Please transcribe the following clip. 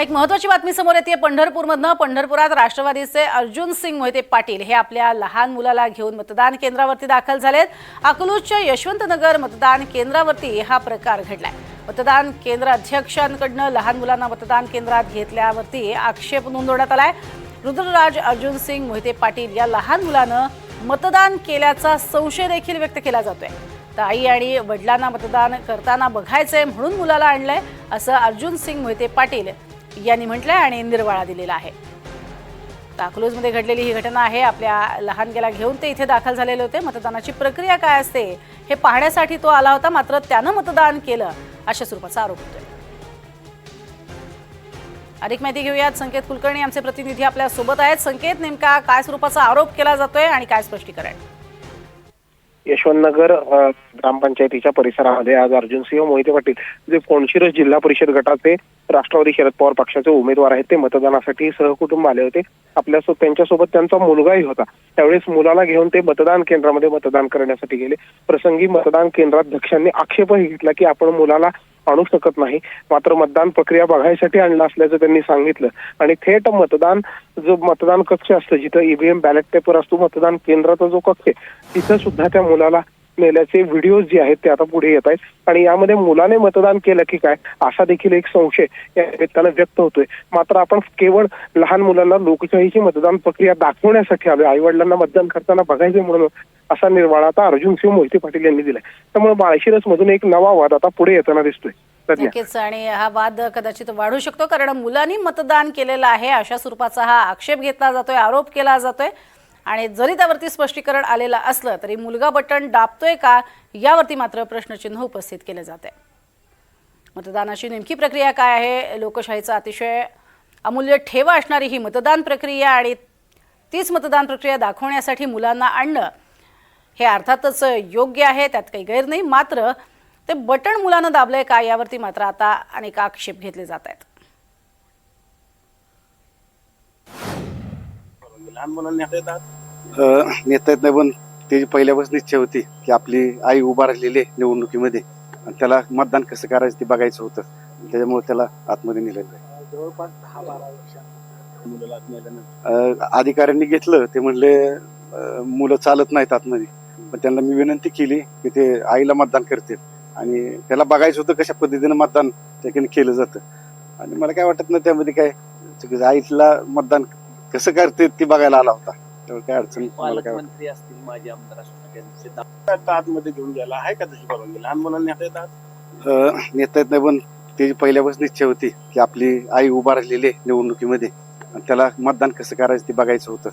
आणि एक महत्वाची बातमी समोर येते पंढरपूरमधनं. पंढरपुरात राष्ट्रवादीचे अर्जुन सिंग मोहिते पाटील हे आपल्या लहान मुलाला घेऊन मतदान केंद्रावरती दाखल झालेत. अकलूजच्या यशवंतनगर मतदान केंद्रावरती हा प्रकार घडलाय. मतदान केंद्र अध्यक्षांकडनं लहान मुलांना मतदान केंद्रात घेतल्यावरती आक्षेप नोंदवण्यात आलाय. रुद्रराज अर्जुन सिंग मोहिते पाटील या लहान मुलानं मतदान केल्याचा संशय देखील व्यक्त केला जातोय. तर आई आणि वडिलांना मतदान करताना बघायचंय म्हणून मुलाला आणलंय असं अर्जुन सिंग मोहिते पाटील यांनी म्हटलंय आणि निर्वाळा दिलेला आहे. तर अकलूजमध्ये घडलेली ही घटना आहे. आपल्या लहानग्याला घेऊन ते इथे दाखल झालेले होते. मतदानाची प्रक्रिया काय असते हे पाहण्यासाठी तो आला होता. मात्र त्यानं मतदान केलं अशा स्वरूपाचा आरोप होतोय. अधिक माहिती घेऊयात. संकेत कुलकर्णी आमचे प्रतिनिधी आपल्यासोबत आहेत. संकेत नेमका काय स्वरूपाचा आरोप केला जातोय आणि काय स्पष्टीकरण? यशवंतनगर ग्रामपंचायतीच्या परिसरामध्ये आज अर्जुनसिंह मोहिते पाटील जे कोणशिरस जिल्हा परिषद गटाचे राष्ट्रवादी शरद पवार पक्षाचे उमेदवार आहेत ते मतदानासाठी सहकुटुंब आले होते. आपल्या त्यांच्यासोबत त्यांचा मुलगाही होता. त्यावेळेस मुलाला घेऊन ते मतदान केंद्रामध्ये मतदान करण्यासाठी गेले. प्रसंगी मतदान केंद्राध्यक्षांनी आक्षेपही घेतला की आपण मुलाला आणू शकत नाही. मात्र मतदान प्रक्रिया बघायसाठी आणलं असल्याचं त्यांनी सांगितलं. आणि थेट मतदान जो मतदान कक्ष असतं जिथं ईव्हीएम बॅलेट पेपर असतो मतदान केंद्राचा जो कक्ष आहे तिथं सुद्धा त्या मुलाला नेल्याचे व्हिडिओज जे आहेत ते आता पुढे येत आहेत. आणि यामध्ये मुलाने मतदान केलं की काय असा देखील एक संशय या निमित्तानं व्यक्त होतोय. मात्र आपण केवळ लहान मुलांना लोकशाहीची मतदान प्रक्रिया दाखवण्यासाठी आलोय. आई वडिलांना मतदान करताना बघायचे म्हणून असा निर्वाळा आता अर्जुन सिंह मोहिते पाटील यांनी दिलाय. त्यामुळे माळशिरस मधून एक नवा वाद आता पुढे येताना दिसतोय. नक्कीच आणि हा वाद कदाचित वाढू शकतो कारण मुलांनी मतदान केलेलं आहे. अशा स्वरूपाचा हा आक्षेप घेतला जातोय आरोप केला जातोय. आणि जरी त्यावरती स्पष्टीकरण आलेलं असलं तरी मुलगा बटन दाबतोय का यावरती मात्र प्रश्नचिन्ह उपस्थित केलं जात. आहे मतदानाची नेमकी प्रक्रिया काय आहे? लोकशाहीचा अतिशय अमूल्य ठेवा असणारी ही मतदान प्रक्रिया आणि तीच मतदान प्रक्रिया दाखवण्यासाठी मुलांना आणणं हे अर्थातच योग्य आहे त्यात काही गैर नाही. मात्र ते बटन मुलानं दाबलंय का यावरती मात्र आता अनेक आक्षेप घेतले जात आहेत. लहान मुलांनी येतात? नेता येत नाही पण त्याची पहिल्यापासून इच्छा होती की आपली आई उभा राहिलेली आहे निवडणुकीमध्ये आणि त्याला मतदान कसं करायचं ते बघायचं होतं. त्याच्यामुळे त्याला आतमध्ये नेलेलं आहे. जवळपास दहा बारा वर्ष मुलाला आत नेल्यानंतर अ, अधिकाऱ्यांनी घेतलं. ते म्हणले मुलं चालत नाहीत आतमध्ये. पण त्यांना मी विनंती केली की ते आईला मतदान करतील. आणि त्याला बघायचं होतं कशा पद्धतीनं मतदान त्याकडे केलं जातं. आणि मला काय वाटत नाही त्यामध्ये काय. आईला मतदान कसं करते ते बघायला आला होता. त्यामुळे काय अडचण मला काय असतील आमदार आतमध्ये घेऊन गेला आहे का तशी परवानगी? लहान मुलांनी येतात? अ, नेता येत नाही पण त्याची पहिल्यापासून इच्छा होती की आपली आई उभा राहिलेली आहे निवडणुकीमध्ये. आणि त्याला मतदान कसं करायचं ते बघायचं होतं.